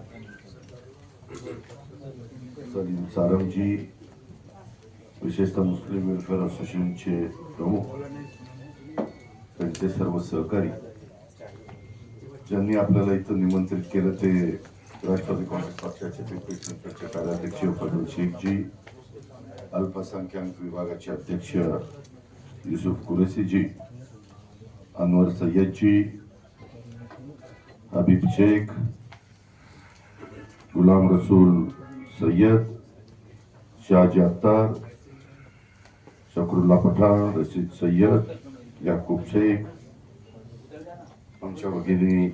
सहकारी सलीम सारंगजी विशेषतः मुस्लिम वेलफेअर असोसिएशनचे प्रमुख त्यांचे सर्व सहकारी ज्यांनी आपल्याला इथं निमंत्रित केलं ते राष्ट्रवादी काँग्रेस पक्षाचे पिंपरी चिंचवडचे कार्याध्यक्ष फजल शेखजी अल्पसंख्याक विभागाचे अध्यक्ष युसुफ कुरेशीजी अनवर सय्यदजी हबीब शेख गुलाम रसूल सय्यद शाहजी अत्तार शकरुल्ला पठाण रशीद सय्यद याकूब शेख आमच्या भगिनी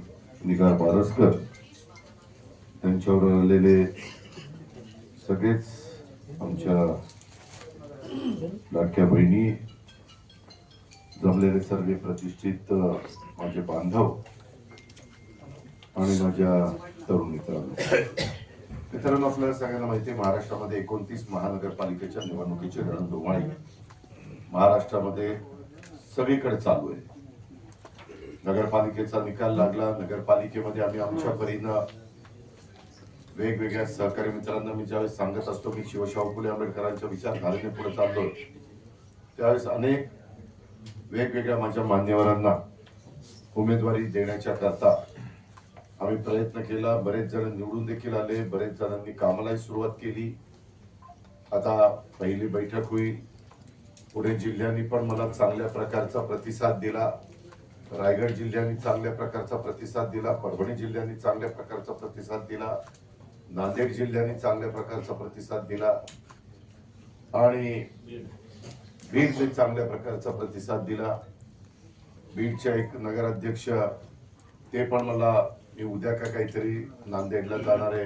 निगार बारसकर त्यांच्यावर आलेले सगळेच आमच्या लाडक्या बहिणी जमलेले सर्व प्रतिष्ठित माझे बांधव आणि माझ्या तरुण मित्रांनो. मित्रांनो आपल्याला सगळ्यांना माहिती आहे महाराष्ट्रामध्ये एकोणतीस महानगरपालिकेच्या निवडणुकीची रणधुमाळी महाराष्ट्रामध्ये सगळीकडे चालू आहे. नगरपालिकेचा निकाल लागला. नगरपालिकेमध्ये आम्ही आमच्या परीनं वेगवेगळ्या सहकारी मित्रांना मी ज्यावेळेस सांगत असतो मी शिवशाहू फुले आंबेडकरांच्या विचारधारेने पुढे चाललो. त्यावेळेस अनेक वेगवेगळ्या माझ्या मान्यवरांना उमेदवारी देण्याच्या करता आम्ही प्रयत्न केला बरेच जण निवडून देखील आले बरेच जणांनी कामालाही सुरुवात केली. आता पहिली बैठक होईल. पुणे जिल्ह्यांनी पण मला चांगल्या प्रकारचा प्रतिसाद दिला. रायगड जिल्ह्यांनी चांगल्या प्रकारचा प्रतिसाद दिला. परभणी जिल्ह्यांनी चांगल्या प्रकारचा प्रतिसाद दिला. नांदेड जिल्ह्यांनी चांगल्या प्रकारचा प्रतिसाद दिला. आणि बीडने चांगल्या प्रकारचा प्रतिसाद दिला. बीडच्या एक नगराध्यक्ष ते पण मला मी उद्या का काहीतरी नांदेडला जाणार आहे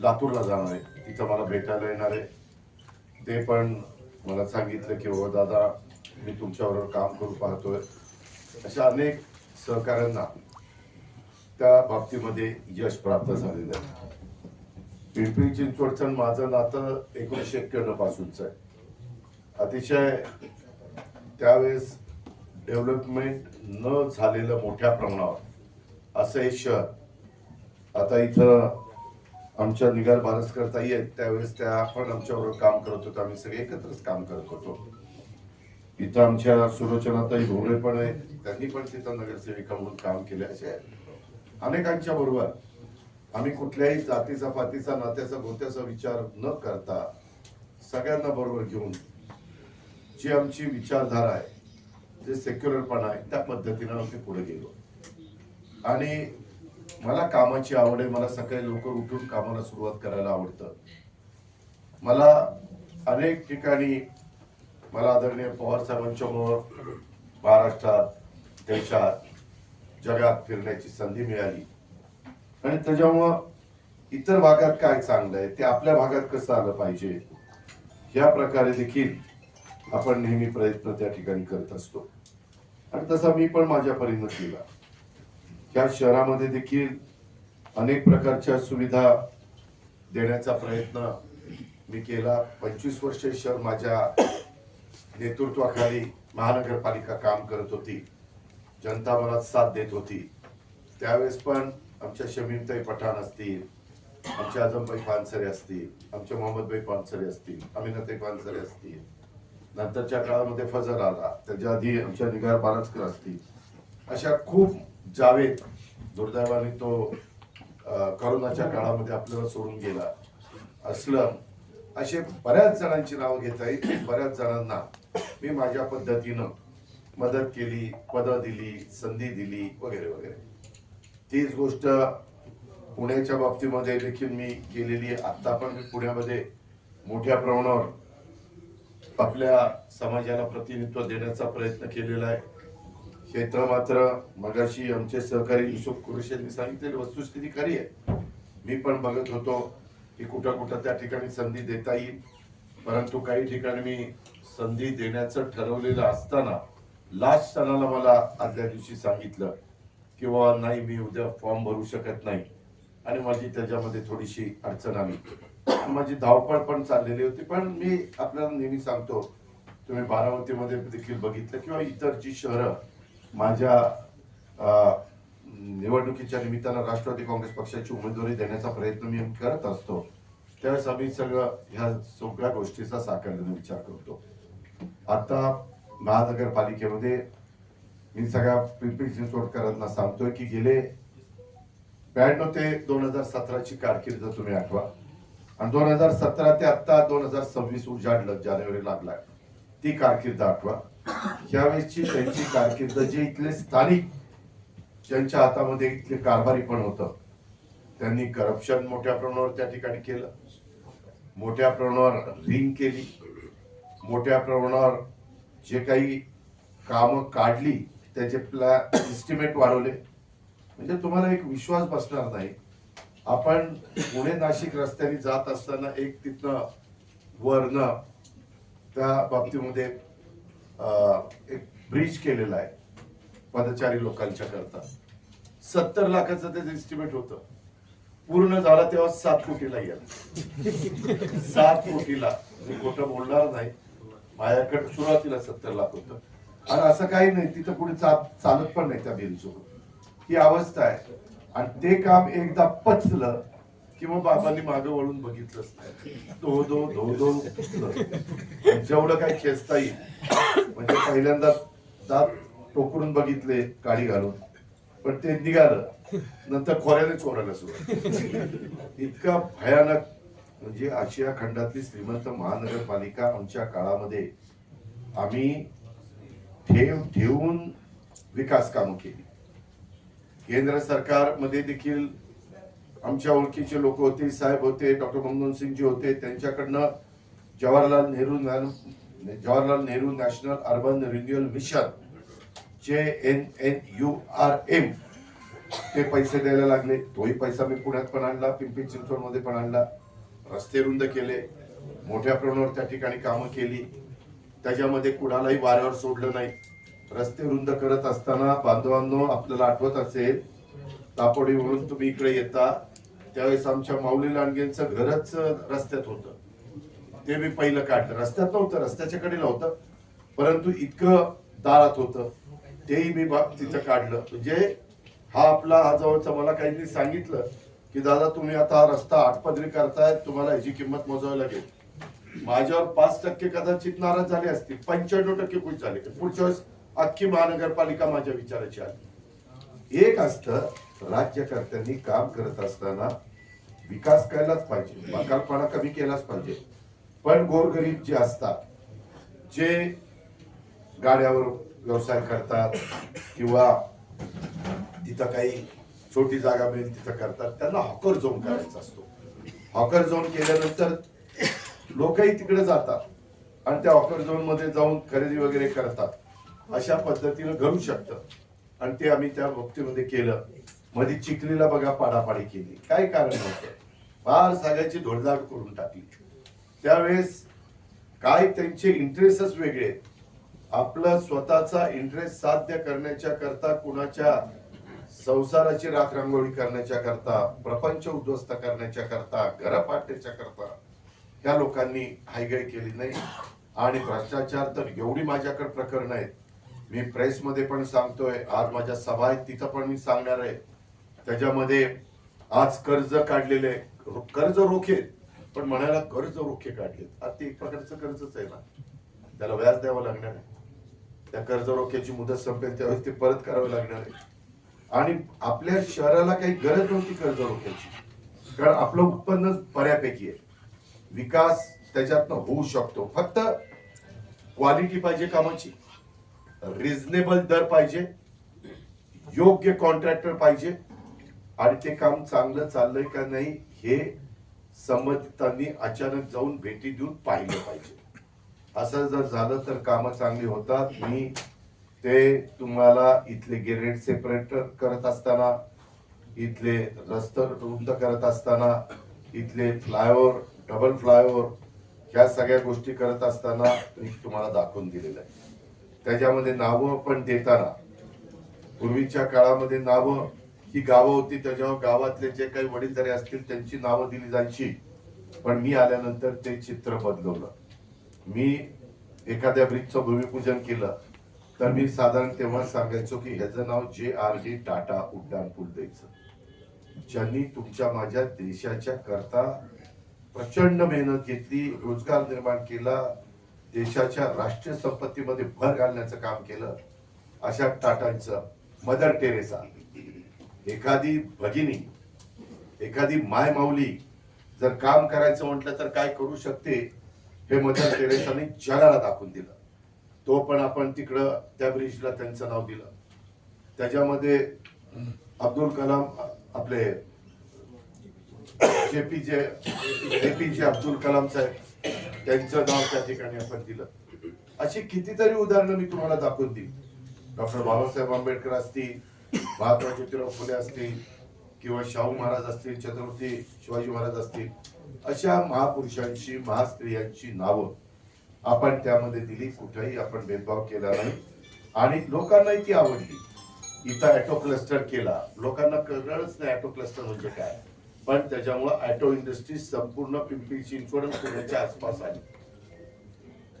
लातूरला जाणार आहे. तिथं मला भेटायला येणार आहे. ते पण मला सांगितलं की हो दादा मी तुमच्याबरोबर काम करू पाहतोय. अशा अनेक सहकाऱ्यांना त्या बाबतीमध्ये यश प्राप्त झालेलं आहे. पिंपरी चिंचवडचं माझं नातं एकोणीसशे एक्क्याण्णव पासूनच आहे. अतिशय त्यावेळेस डेव्हलपमेंट न झालेलं मोठ्या प्रमाणावर असं हे शहर. आता इथं आमच्या निगार बारसकर ताई आहेत त्यावेळेस त्या पण आमच्याबरोबर काम करत होतो. आम्ही सगळे एकत्रच काम करत होतो. इथं आमच्या सुरोचनाताई भोवळे पण आहेत. त्यांनी पण तिथं नगरसेविका म्हणून काम केले असे अनेकांच्या बरोबर. आम्ही कुठल्याही जातीचा पातीचा नात्याचा गोत्याचा विचार न करता सगळ्यांना बरोबर घेऊन जी आमची विचारधारा आहे जे सेक्युलरपणा आहे त्या पद्धतीनं आम्ही पुढे गेलो. आणि मला कामाची आवड आहे मला सकाळी लवकर उठून कामाला सुरुवात करायला आवडतं. मला अनेक ठिकाणी मला आदरणीय पवार साहेबांच्यामुळं महाराष्ट्रात देशात जगात फिरण्याची संधी मिळाली. आणि त्याच्यामुळं इतर भागात काय चांगलं आहे ते आपल्या भागात कसं आलं पाहिजे या प्रकारे देखील आपण नेहमी प्रयत्न त्या ठिकाणी करत असतो. आणि तसा मी पण माझ्या परीनं केला या शहरामध्ये देखील अनेक प्रकारच्या सुविधा देण्याचा प्रयत्न मी केला. पंचवीस वर्ष शहर माझ्या नेतृत्वाखाली महानगरपालिका काम करत होती. जनता मला साथ देत होती. त्यावेळेस पण आमच्या शमीमताई पठाण असतील आमचे आजमबाई पानसरे असतील आमचे मोहम्मदबाई पानसरे असतील अमिनाताई पानसरे असतील. नंतरच्या काळामध्ये फजर आला. त्याच्या आधी आमच्या निगार बारसकर असतील. अशा खूप जावेद दुर्दैवाने तो करोनाच्या काळामध्ये आपल्याला सोडून गेला. असलं असे बऱ्याच जणांची नावं घेता येईल बऱ्याच जणांना मी माझ्या पद्धतीनं मदत केली पदं दिली संधी दिली वगैरे वगैरे. तीच गोष्ट पुण्याच्या बाबतीमध्ये देखील मी केलेली आहे. आता पण मी पुण्यामध्ये मोठ्या प्रमाणावर आपल्या समाजाला प्रतिनिधित्व देण्याचा प्रयत्न केलेला आहे. क्षेत्र मात्र मगाशी आमचे सहकारी युसुफ कुरुशेंनी सांगितलेली वस्तुस्थिती खरी आहे. मी पण बघत होतो की कुठं कुठं त्या ठिकाणी संधी देता येईल. परंतु काही ठिकाणी मी संधी देण्याचं ठरवलेलं असताना लास्ट सणाला मला आदल्या दिवशी सांगितलं की बाबा नाही मी उद्या फॉर्म भरू शकत नाही. आणि माझी त्याच्यामध्ये थोडीशी अडचण आली. माझी धावपळ पण चाललेली होती पण मी आपल्याला नेहमी सांगतो तुम्ही बारामतीमध्ये देखील बघितलं किंवा इतर जी शहरं माझ्या निवडणुकीच्या निमित्तानं राष्ट्रवादी काँग्रेस पक्षाची उमेदवारी देण्याचा प्रयत्न मी करत असतो. त्यावेळेस आम्ही सगळं ह्या सगळ्या गोष्टीचा साकारल्याने विचार करतो. आता महानगरपालिकेमध्ये मी सगळ्या पिंपरी चिंचवडकरांना सांगतोय की गेले ब्याण्णव ते दोन हजार सतराची कारकीर्द तुम्ही आठवा. आणि दोन हजार सतरा ते आत्ता दोन हजार सव्वीस उजाडलं जानेवारी लागलाय. ती कारकीर्द आठवा. यावेळेसची त्यांची कारकीर्द जे इथले स्थानिक ज्यांच्या हातामध्ये इथले कारभारी पण होतं त्यांनी करप्शन मोठ्या प्रमाणावर त्या ठिकाणी केलं. मोठ्या प्रमाणावर रिंग केली. मोठ्या प्रमाणावर जे काही कामं काढली त्याचे प्लॅ इस्टिमेट वाढवले. म्हणजे तुम्हाला एक विश्वास बसणार नाही. आपण पुणे नाशिक रस्त्याने जात असताना एक तिथनं वरनं त्या बाबतीमध्ये एक ब्रिज केलेला आहे. पदचारी लोकांच्या करता. सत्तर लाखाचं त्याचं एस्टिमेट होतं. पूर्ण झाला तेव्हा सात कोटीला गेला. सात कोटीला. मी खोटं बोलणार नाही. माझ्याकडे सुरुवातीला सत्तर लाख होतं. आणि असं काही नाही तिथं कुठे चा- चालत पण नाही त्या बिलसोबत ही अवस्था आहे. आणि ते काम एकदा पचलं किंवा बाबांनी मागं वळून बघितलंच नाही. धो धो धो धो धुतलं. जेवढं काही खेचता येईल. म्हणजे पहिल्यांदा दात टोकडून बघितले काळी घालून. पण ते निघालं. नंतर खोऱ्याने चोरायला सुरुवात इतका भयानक म्हणजे आशिया खंडातली श्रीमंत महानगरपालिका आमच्या काळामध्ये आम्ही ठेव ठेवून विकास कामं केली. केंद्र सरकारमध्ये देखील आमच्या ओळखीचे लोक होते साहेब होते डॉक्टर मनमोहन सिंगजी होते त्यांच्याकडनं Jawaharlal Nehru Jawaharlal Nehru national urban renewal mission J N N U R M ते पैसे द्यायला लागले. तोही पैसा मी पुण्यात पण आणला पिंपरी चिंचवडमध्ये पण आणला. रस्ते रुंद केले मोठ्या प्रमाणावर त्या ठिकाणी कामं केली. त्याच्यामध्ये कुणालाही वाऱ्यावर सोडलं नाही. रस्ते रुंद करत असताना बांधवांनो आपल्याला आठवत असेल तापोडीवरून तुम्ही इकडे येता. त्यावेळेस आमच्या माऊली लांडगेंचं घरच रस्त्यात होतं. ते मी पहिलं काढलं. रस्त्यात नव्हतं रस्त्याच्या कडेला होतं परंतु इतकं दारात होतं. तेही मी तिथं काढलं. म्हणजे हा आपला हा जवळचा मला काहीतरी सांगितलं की दादा तुम्ही आता हा रस्ता आठपदरी करतायत तुम्हाला ह्याची किंमत मोजावी लागेल. माझ्यावर पाच टक्के कदाचित नाराज झाले असतील. पंच्याण्णव टक्के खुश झाले. पुढच्या वेळेस अख्खी महानगरपालिका माझ्या विचाराची आली. एक असतं राज्यकर्त्यांनी काम करत असताना विकास करायलाच पाहिजे. बकालपणा कमी केलाच पाहिजे. पण गोरगरीब जे असतात जे गाड्यावर व्यवसाय करतात किंवा तिथं काही छोटी जागा मिळेल तिथं करतात त्यांना हॉकर झोन करायचा असतो. हॉकर झोन केल्यानंतर लोकही तिकडे जातात आणि त्या हॉकर झोनमध्ये जाऊन खरेदी वगैरे करतात. अशा पद्धतीनं घडू शकतं. आणि ते आम्ही त्या बाबतीमध्ये केलं. मध्ये चिखलीला बघा पाडापाडी केली. काय कारण नव्हतं फार सगळ्याची धोडधाड करून टाकली. त्यावेळेस काय त्यांचे इंटरेस्टच वेगळे. आपला स्वतःचा इंटरेस्ट साध्य करण्याच्या करता कुणाच्या संसाराची राख रांगोळी करण्याच्या करता प्रपंच उद्ध्वस्त करण्याच्या करता घर पाडण्याच्या करता ह्या लोकांनी हायगाई केली नाही. आणि भ्रष्टाचार तर एवढी माझ्याकडे प्रकरण आहेत. मी प्रेसमध्ये पण सांगतोय आज माझ्या सभा आहेत तिथं पण मी सांगणार आहे. त्याच्यामध्ये आज कर्ज काढलेले कर्ज रोखे पण म्हणायला कर्ज रोखे काढलेत. आता ते एक प्रकारचं कर्जच आहे ना. त्याला व्याज द्यावं लागणार आहे. त्या कर्ज रोख्याची मुदत संपेल त्यावेळेस ते परत करावं लागणार आहे. आणि आपल्या शहराला काही गरज नव्हती कर्ज रोख्याची. कारण आपलं उत्पन्न बऱ्यापैकी आहे. विकास त्याच्यातनं होऊ शकतो. फक्त क्वालिटी पाहिजे कामाची. रिझनेबल दर पाहिजे. योग्य कॉन्ट्रॅक्टर पाहिजे. आणि ते काम चांगलं चाललंय का नाही हे संबंधितांनी अचानक जाऊन भेटी देऊन पाहिलं पाहिजे. असं जर झालं तर कामं चांगली होतात. मी ते तुम्हाला इथले गेरेट सेपरेटर करत असताना इथले रस्त रुंद करत असताना इथले फ्लायओव्हर डबल फ्लायओव्हर ह्या सगळ्या गोष्टी करत असताना मी तुम्हाला दाखवून दिलेलं आहे. त्याच्यामध्ये नावं पण देताना पूर्वीच्या काळामध्ये नावं ही गावं होती त्याच्यावर गावातले जे काही वडीलधारे असतील त्यांची नावं दिली जायची. पण मी आल्यानंतर ते चित्र बदलवलं. मी एखाद्या ब्रिजचं भूमिपूजन केलं तर मी साधारण तेव्हा सांगायचो की ह्याचं नाव जे आर डी टाटा उड्डाण पूल द्यायचं. ज्यांनी तुमच्या माझ्या देशाच्या करता प्रचंड मेहनत घेतली रोजगार निर्माण केला देशाच्या राष्ट्रीय संपत्तीमध्ये भर घालण्याचं काम केलं अशा टाटांचं मदर टेरेसा. एखादी भगिनी एखादी माय माऊली जर काम करायचं म्हटलं तर काय करू शकते हे मदर टेरेसाने जगाला दाखवून दिलं. तो पण आपण तिकडं त्या ब्रिजला त्यांचं नाव दिलं. त्याच्यामध्ये अब्दुल कलाम आपले जेपीजे एपीजे अब्दुल कलाम साहेब त्यांचं नाव त्या ठिकाणी आपण दिलं. अशी कितीतरी उदाहरणं मी तुम्हाला दाखवून देईन. डॉक्टर बाबासाहेब आंबेडकर असतील महात्मा ज्योतिराव फुले असतील किंवा शाहू महाराज असतील छत्रपती शिवाजी महाराज असतील अशा महापुरुषांची महास्त्रियांची नावं आपण त्यामध्ये दिली. कुठेही आपण भेदभाव केला नाही. आणि लोकांनाही ती आवडली. इथं ॲटो क्लस्टर केला. लोकांना कळलंच नाही ॲटो क्लस्टर म्हणजे काय. पण त्याच्यामुळं ॲटो इंडस्ट्री संपूर्ण पिंपरी चिंचवड पुण्याच्या आसपास आली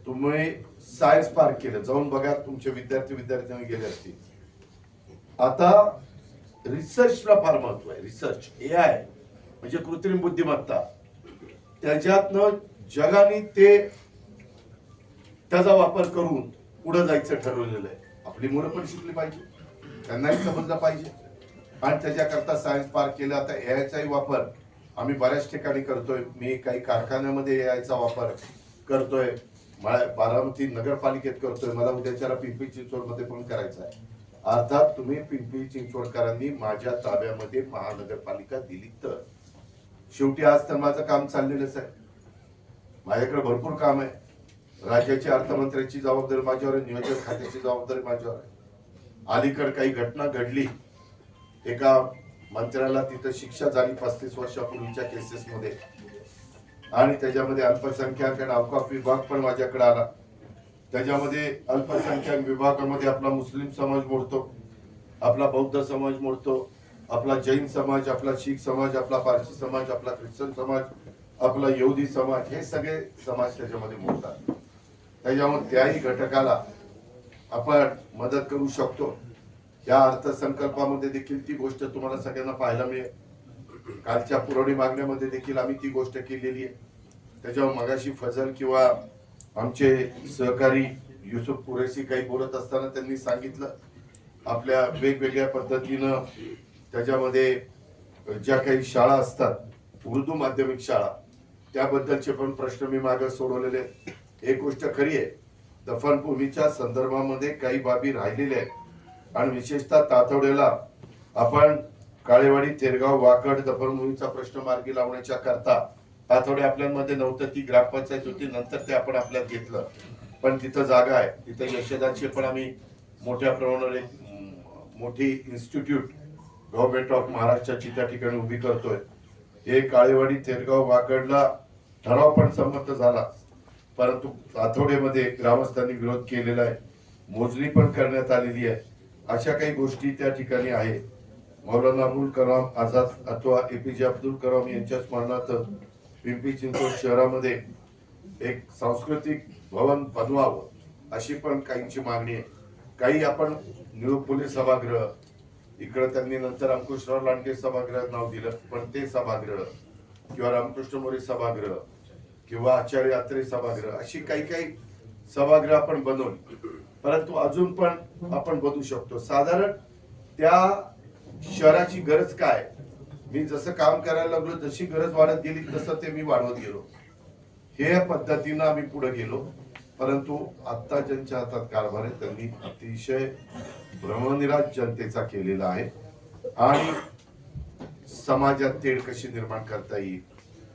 तुम्ही सायन्स पार्क केलं. जाऊन बघा तुमचे विद्यार्थी विद्यार्थ्यांनी गेले असतील. आता रिसर्चला फार महत्त्व आहे. रिसर्च ए आय म्हणजे कृत्रिम बुद्धिमत्ता. त्याच्यातनं जगाने ते त्याचा वापर करून पुढे जायचं ठरवलेलं आहे. आपली मुलं पण शिकली पाहिजे. त्यांनाही समजलं पाहिजे. आणि त्याच्याकरता सायन्स पार्क केलं आता ए आयचाही वापर आम्ही बऱ्याच ठिकाणी करतोय. मी काही कारखान्यामध्ये ए आयचा वापर करतोय. मला बारामती नगरपालिकेत करतोय. मला उद्याच्याला पिंपरी चिंचवडमध्ये पण करायचं आहे. अर्थात तुम्ही पिंपरी चिंचवडकरांनी माझ्या ताब्यामध्ये महानगरपालिका दिली तर. शेवटी आज तर माझं काम चाललेलंच आहे. माझ्याकडे भरपूर काम आहे. राज्याची अर्थमंत्र्याची जबाबदारी माझ्यावर आहे नियोजन खात्याची जबाबदारी माझ्यावर आहे. अलीकड काही घटना घडली एका मंत्र्याला तिथं शिक्षा झाली पस्तीस वर्षापूर्वीच्या केसेसमध्ये आणि त्याच्यामध्ये अल्पसंख्याक आणि अवकाफ विभाग पण माझ्याकडे आला. त्याच्यामध्ये अल्पसंख्याक विभागामध्ये आपला मुस्लिम समाज मोडतो आपला बौद्ध समाज मोडतो आपला जैन समाज आपला शीख समाज आपला पारसी समाज आपला ख्रिश्चन समाज आपला यहुदी समाज हे सगळे समाज त्याच्यामध्ये मोडतात. त्याच्यामुळे त्याही घटकाला आपण मदत करू शकतो. या अर्थसंकल्पामध्ये देखील ती गोष्ट तुम्हाला सगळ्यांना पाहायला मिळेल. कालच्या पुरवणी मागण्यामध्ये देखील आम्ही ती गोष्ट केलेली आहे. त्याच्यावर मगाशी फजल किंवा आमचे सहकारी युसुफ कुरेशी काही बोलत असताना त्यांनी सांगितलं आपल्या वेगवेगळ्या पद्धतीनं त्याच्यामध्ये ज्या काही शाळा असतात उर्दू माध्यमिक शाळा त्याबद्दलचे पण प्रश्न मी मागे सोडवलेले एक गोष्ट खरी आहे दफनभूमीच्या संदर्भामध्ये काही बाबी राहिलेल्या आहेत. आणि विशेषतः तातवड्याला आपण काळेवाडी तेरगाव वाकड दफनभूमीचा प्रश्न मार्गी लावण्याच्या करता तातवडे आपल्यामध्ये नव्हतं ती ग्रामपंचायत होती नंतर ते आपण आपल्यात घेतलं. पण तिथं जागा आहे. तिथं यशदाचे पण आम्ही मोठ्या प्रमाणावर एक मोठी इन्स्टिट्यूट गव्हर्नमेंट ऑफ महाराष्ट्राची त्या ठिकाणी उभी करतोय. हे काळेवाडी तेरगाव वाकडला ठराव पण संमत झाला. परंतु आठवड्यामध्ये ग्रामस्थांनी विरोध केलेला आहे. मोजणी पण करण्यात आलेली आहे. अशा काही गोष्टी त्या ठिकाणी आहे मौलाना अबुल कलाम आझाद अथवा ए पी जे अब्दुल कलाम यांच्या स्मरणार्थ पिंपरी चिंचवड शहरामध्ये एक सांस्कृतिक भवन बनवावं अशी पण काहींची मागणी आहे. काही आपण निळू पोलीस सभागृह इकडं त्यांनी नंतर रामकृष्णराव लांडगे सभागृहात नाव दिलं पण ते सभागृह किंवा रामकृष्ण मोरे सभागृह किंवा आचार्य यात्रे सभागृह अशी काही काही सभागृह आपण बनवली. परंतु अजून पण आपण बनवू शकतो. साधारण त्या शहराची गरज काय? मी जसं काम करायला लागलो जशी गरज वाढत गेली तसं ते मी वाढवत गेलो. हे पद्धतीनं आम्ही पुढे गेलो. परंतु आत्ता ज्यांच्या हातात कारभार आहे त्यांनी अतिशय भ्रमनिराज जनतेचा केलेला आहे. आणि समाजात तेढ कशी निर्माण करता येईल?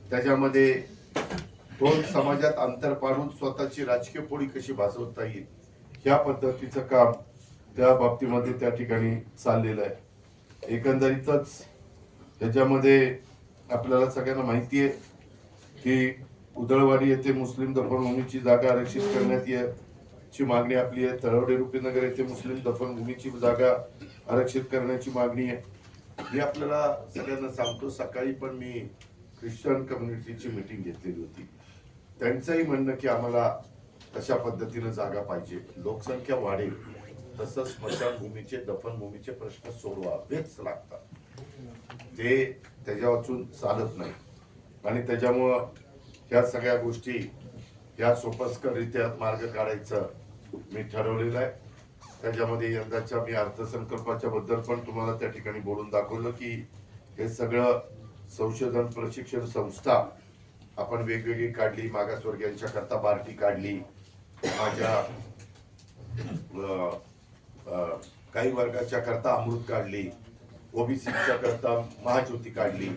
त्याच्यामध्ये दोन समाजात अंतर पाडून स्वतःची राजकीय पोळी कशी भासवता येईल? ह्या पद्धतीचं काम त्या बाबतीमध्ये त्या ठिकाणी चाललेलं आहे. एकंदरीतच ह्याच्यामध्ये आपल्याला सगळ्यांना माहिती आहे की उदळवाडी येथे मुस्लिम दफनभूमीची जागा आरक्षित करण्यात याची मागणी आपली आहे. तळवडे रुपीनगर येथे मुस्लिम दफनभूमीची जागा आरक्षित करण्याची मागणी आहे. मी आपल्याला सगळ्यांना सांगतो. सकाळी पण मी ख्रिश्चन कम्युनिटीची मीटिंग घेतलेली होती. त्यांचंही म्हणणं की आम्हाला तशा पद्धतीनं जागा पाहिजे. लोकसंख्या वाढेल. तसंच स्मशानभूमीचे दफनभूमीचे प्रश्न सोडवावेच लागतात. ते त्याच्या वाचून चालत नाही. आणि त्याच्यामुळं ह्या सगळ्या गोष्टी या सोपस्कररित्या मार्ग काढायचं मी ठरवलेलं आहे. त्याच्यामध्ये यंदाच्या मी अर्थसंकल्पाच्या बद्दल पण तुम्हाला त्या ठिकाणी बोलून दाखवलं की हे सगळं संशोधन प्रशिक्षण संस्था आपण वेगवेगळी काढली मागासवर्गीयांच्या करता बार्टी काढली माझ्या काही वर्गाच्या करता अमृत काढली ओबीसीच्या करता महाज्योती काढली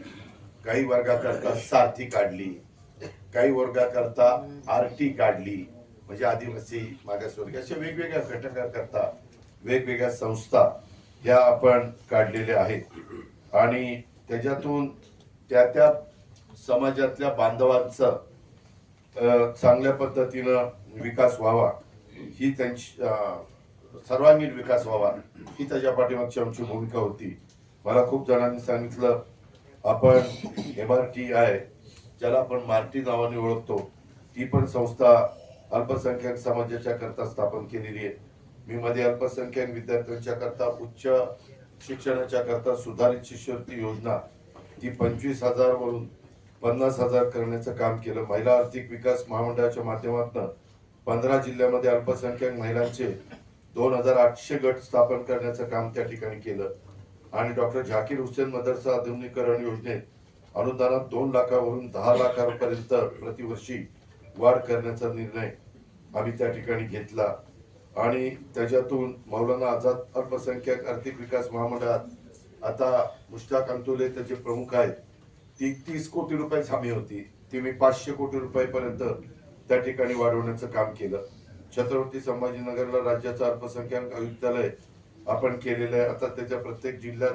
काही वर्गाकरता सारथी काढली काही वर्गाकरता आर टी काढली म्हणजे आदिवासी मागासवर्गीय अशा वेगवेगळ्या घटकाकरता वेगवेगळ्या संस्था ह्या आपण काढलेल्या आहेत. आणि त्याच्यातून त्या त्या समाजातल्या बांधवांचं चांगल्या पद्धतीनं विकास व्हावा ही त्यांची सर्वांगीण विकास व्हावा ही त्याच्या पाठीमागची आमची भूमिका होती. मला खूप जणांनी सांगितलं आपण एम आर टी आय ज्याला आपण मार्टी नावाने ओळखतो ती पण संस्था अल्पसंख्याक समाजाच्या करता स्थापन केलेली आहे. मी मध्ये अल्पसंख्याक विद्यार्थ्यांच्या करता उच्च शिक्षणाच्या करता सुधारित शिष्यवृत्ती योजना ती पंचवीस हजार वरून पन्नास हजार करण्याचं काम केलं. महिला आर्थिक विकास महामंडळाच्या माध्यमातून पंधरा जिल्ह्यामध्ये अल्पसंख्याक महिलांचे दोन हजार आठशे गट स्थापन करण्याचं काम त्या ठिकाणी केलं. आणि डॉक्टर झाकीर हुसेन मदरसा आधुनिकीकरण योजनेत अनुदानात दोन लाखावरून दहा लाखापर्यंत प्रतिवर्षी वाढ करण्याचा निर्णय आम्ही त्या ठिकाणी घेतला. आणि त्याच्यातून मौलाना आझाद अल्पसंख्याक आर्थिक विकास महामंडळात आता मुश्ताक अंतुले त्याचे प्रमुख आहेत. ती तीस कोटी रुपये हमी होती. ती मी पाचशे कोटी रुपयापर्यंत त्या ठिकाणी वाढवण्याचं काम केलं. छत्रपती संभाजीनगरला राज्याचं अल्पसंख्याक आयुक्तालय आपण केलेलं आहे. आता त्याच्या प्रत्येक जिल्ह्यात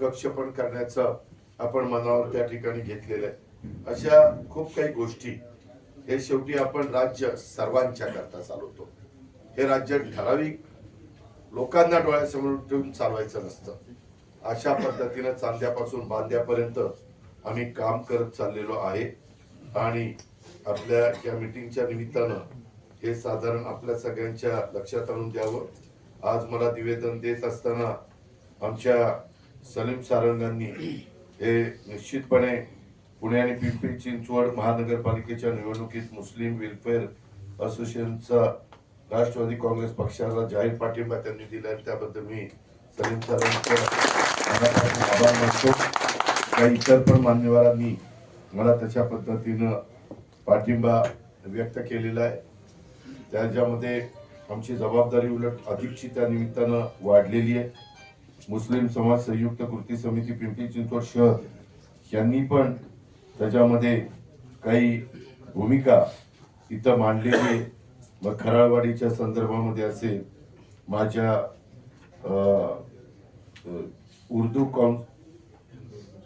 कक्ष पण करण्याचं आपण मनावर त्या ठिकाणी घेतलेलं आहे. अशा खूप काही गोष्टी हे शेवटी आपण राज्य सर्वांच्या करता चालवतो. हे राज्य ठराविक लोकांना डोळ्यासमोर ठेवून चालवायचं नसतं. अशा पद्धतीनं चांद्यापासून बांद्यापर्यंत आम्ही काम करत चाललेलो आहे. आणि आपल्या या मिटिंगच्या निमित्तानं हे साधारण आपल्या सगळ्यांच्या लक्षात आणून द्यावं. आज मला निवेदन देत असताना आमच्या सलीम सारंगांनी हे निश्चितपणे पुणे आणि पिंपरी चिंचवड महानगरपालिकेच्या निवडणुकीत मुस्लिम वेलफेअर असोसिएशनचा राष्ट्रवादी काँग्रेस पक्षाला जाहीर पाठिंबा त्यांनी दिला आहे. त्याबद्दल मी सलीम सारंगचा आभार मानतो. काही इतर पण मान्यवरांनी मला तशा पद्धतीनं पाठिंबा व्यक्त केलेला आहे. त्याच्यामध्ये आमची जबाबदारी उलट अधिकची त्या निमित्तानं वाढलेली आहे. मुस्लिम समाज संयुक्त कृती समिती पिंपरी चिंचवड शहर यांनी पण त्याच्यामध्ये काही भूमिका इथं मांडलेली आहे. मग खराळवाडीच्या संदर्भामध्ये असेल माझ्या उर्दू कॉन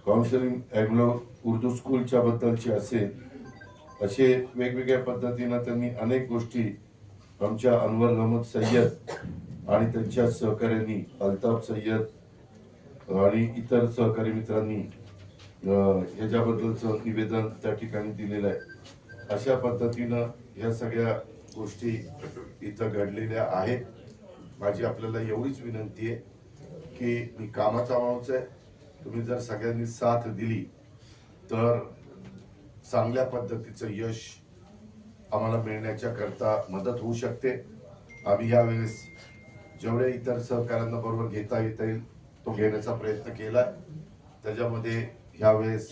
काउन्सिलिंग अँग्लो उर्दू स्कूलच्या बद्दलची असेल असे वेगवेगळ्या पद्धतीनं त्यांनी अनेक गोष्टी आमच्या अनवर अहमद सय्यद आणि त्यांच्या सहकार्यांनी अल्ताफ सय्यद आणि इतर सहकारी मित्रांनी ह्याच्याबद्दलचं निवेदन त्या ठिकाणी दिलेलं आहे. अशा पद्धतीनं या सगळ्या गोष्टी इथं घडलेल्या आहेत. माझी आपल्याला एवढीच विनंती आहे की मी कामाचा माणूस आहे. तुम्ही जर सगळ्यांनी साथ दिली तर चांगल्या पद्धतीचं यश आम्हाला मिळण्याच्या करता मदत होऊ शकते. आम्ही यावेळेस जेवढे इतर सहकाऱ्यांना बरोबर घेता येता येईल तो घेण्याचा प्रयत्न केला त्याच्यामध्ये ह्यावेळेस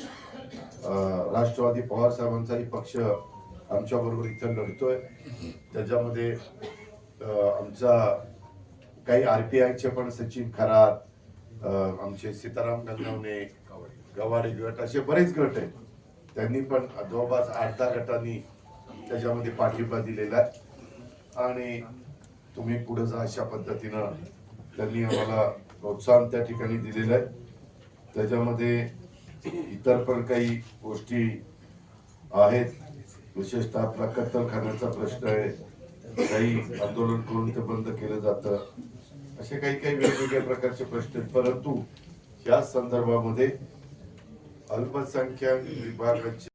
राष्ट्रवादी पवार साहेबांचाही पक्ष आमच्या बरोबर इथं लढतोय. त्याच्यामध्ये आमचा काही आर पी आयचे पण सचिन खरात आमचे सीताराम गंगावणे गवारे गट असे बरेच गट आहेत. त्यांनी पण जवळपास आठ दहा गटांनी त्याच्यामध्ये पाठिंबा दिलेला आहे. आणि तुम्ही पुढे जा अशा पद्धतीनं त्यांनी आम्हाला प्रोत्साहन त्या ठिकाणी दिलेलं आहे. त्याच्यामध्ये इतर पण काही गोष्टी आहेत. विशेषतः आपला कत्तलखान्याचा प्रश्न आहे. काही आंदोलन करून ते बंद केलं जातं. असे काही काही वेगवेगळ्या प्रकारचे प्रश्न आहेत. परंतु या संदर्भामध्ये अल्पसंख्याक विभागाचे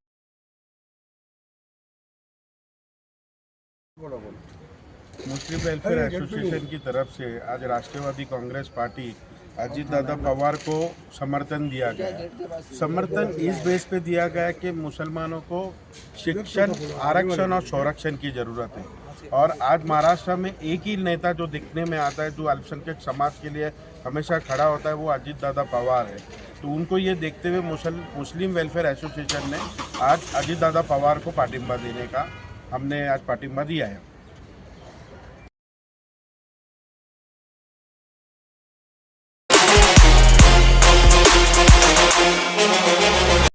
मुस्लिम वेलफेयर एसोसिएशन की तरफ़ से आज राष्ट्रवादी कांग्रेस पार्टी अजीत दादा पवार को समर्थन दिया गया समर्थन इस बेस पे दिया गया कि मुसलमानों को शिक्षण आरक्षण और संरक्षण की ज़रूरत है। और आज महाराष्ट्र में एक ही नेता जो दिखने में आता है जो अल्पसंख्यक समाज के लिए हमेशा खड़ा होता है वो अजीत दादा पवार है। तो उनको ये देखते हुए मुसल मुस्लिम वेलफेयर एसोसिएशन ने आज अजीत दादा पवार को पाटिंबा देने का हमने आज पाटिंबा दिया है